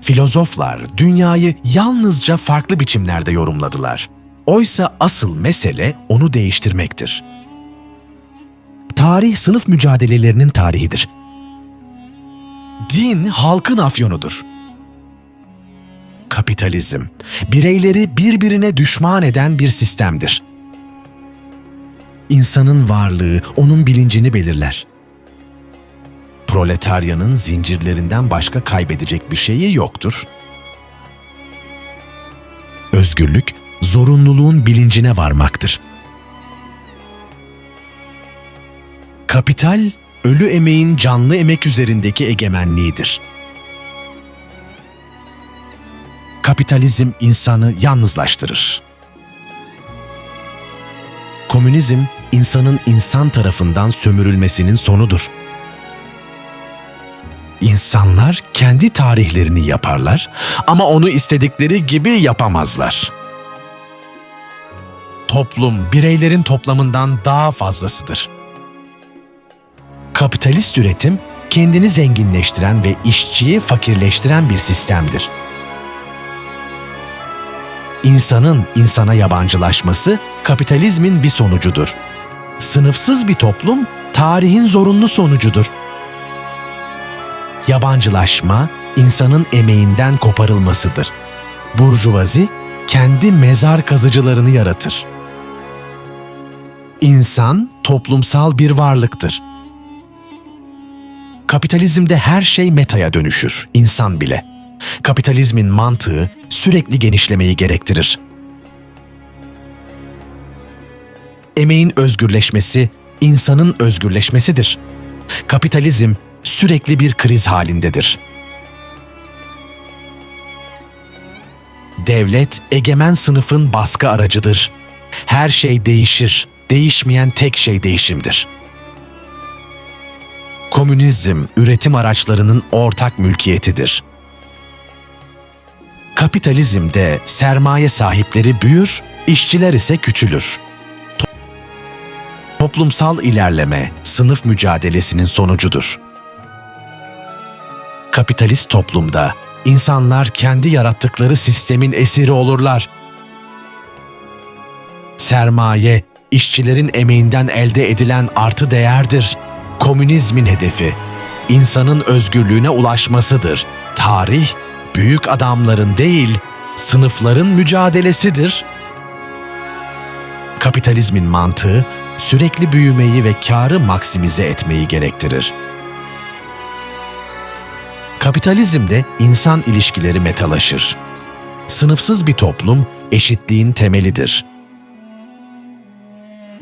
Filozoflar dünyayı yalnızca farklı biçimlerde yorumladılar. Oysa asıl mesele onu değiştirmektir. Tarih sınıf mücadelelerinin tarihidir. Din halkın afyonudur. Kapitalizm, bireyleri birbirine düşman eden bir sistemdir. İnsanın varlığı onun bilincini belirler. Proletaryanın zincirlerinden başka kaybedecek bir şeyi yoktur. Özgürlük, zorunluluğun bilincine varmaktır. Kapital, ölü emeğin canlı emek üzerindeki egemenliğidir. Kapitalizm insanı yalnızlaştırır. Komünizm, insanın insan tarafından sömürülmesinin sonudur. İnsanlar kendi tarihlerini yaparlar ama onu istedikleri gibi yapamazlar. Toplum bireylerin toplamından daha fazlasıdır. Kapitalist üretim kendini zenginleştiren ve işçiyi fakirleştiren bir sistemdir. İnsanın insana yabancılaşması kapitalizmin bir sonucudur. Sınıfsız bir toplum tarihin zorunlu sonucudur. Yabancılaşma insanın emeğinden koparılmasıdır. Burjuvazi kendi mezar kazıcılarını yaratır. İnsan toplumsal bir varlıktır. Kapitalizmde her şey metaya dönüşür, insan bile. Kapitalizmin mantığı sürekli genişlemeyi gerektirir. Emeğin özgürleşmesi insanın özgürleşmesidir. Kapitalizm sürekli bir kriz halindedir. Devlet egemen sınıfın baskı aracıdır. Her şey değişir. Değişmeyen tek şey değişimdir. Komünizm üretim araçlarının ortak mülkiyetidir. Kapitalizmde sermaye sahipleri büyür, işçiler ise küçülür. To- Toplumsal ilerleme sınıf mücadelesinin sonucudur. Kapitalist toplumda insanlar kendi yarattıkları sistemin esiri olurlar. Sermaye, işçilerin emeğinden elde edilen artı değerdir. Komünizmin hedefi, insanın özgürlüğüne ulaşmasıdır. Tarih, büyük adamların değil, sınıfların mücadelesidir. Kapitalizmin mantığı, sürekli büyümeyi ve karı maksimize etmeyi gerektirir. Kapitalizmde insan ilişkileri metalaşır. Sınıfsız bir toplum eşitliğin temelidir.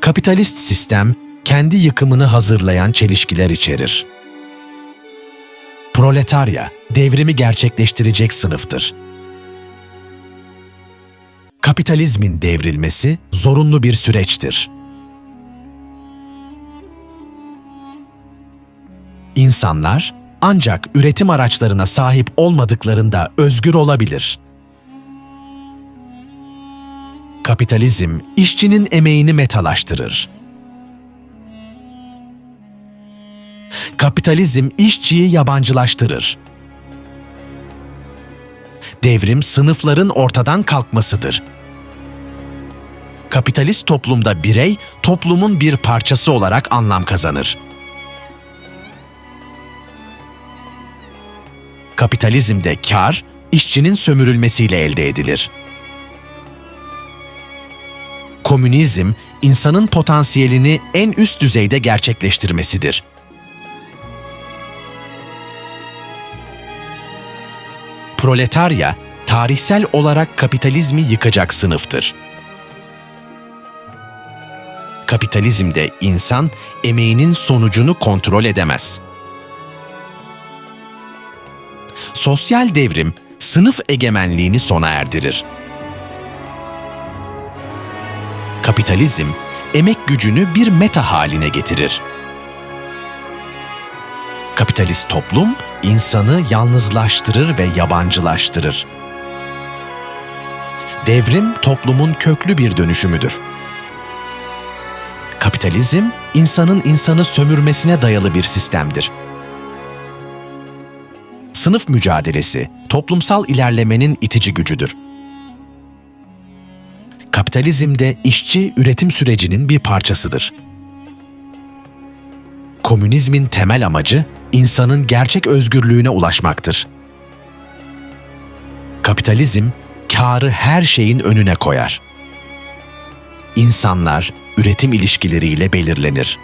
Kapitalist sistem kendi yıkımını hazırlayan çelişkiler içerir. Proletarya devrimi gerçekleştirecek sınıftır. Kapitalizmin devrilmesi zorunlu bir süreçtir. İnsanlar ancak üretim araçlarına sahip olmadıklarında özgür olabilir. Kapitalizm işçinin emeğini metalaştırır. Kapitalizm işçiyi yabancılaştırır. Devrim sınıfların ortadan kalkmasıdır. Kapitalist toplumda birey toplumun bir parçası olarak anlam kazanır. Kapitalizmde kar, işçinin sömürülmesiyle elde edilir. Komünizm, insanın potansiyelini en üst düzeyde gerçekleştirmesidir. Proletarya, tarihsel olarak kapitalizmi yıkacak sınıftır. Kapitalizmde insan emeğinin sonucunu kontrol edemez. Sosyal devrim sınıf egemenliğini sona erdirir. Kapitalizm emek gücünü bir meta haline getirir. Kapitalist toplum insanı yalnızlaştırır ve yabancılaştırır. Devrim toplumun köklü bir dönüşümüdür. Kapitalizm insanın insanı sömürmesine dayalı bir sistemdir. Sınıf mücadelesi, toplumsal ilerlemenin itici gücüdür. Kapitalizmde işçi üretim sürecinin bir parçasıdır. Komünizmin temel amacı insanın gerçek özgürlüğüne ulaşmaktır. Kapitalizm kârı her şeyin önüne koyar. İnsanlar üretim ilişkileriyle belirlenir.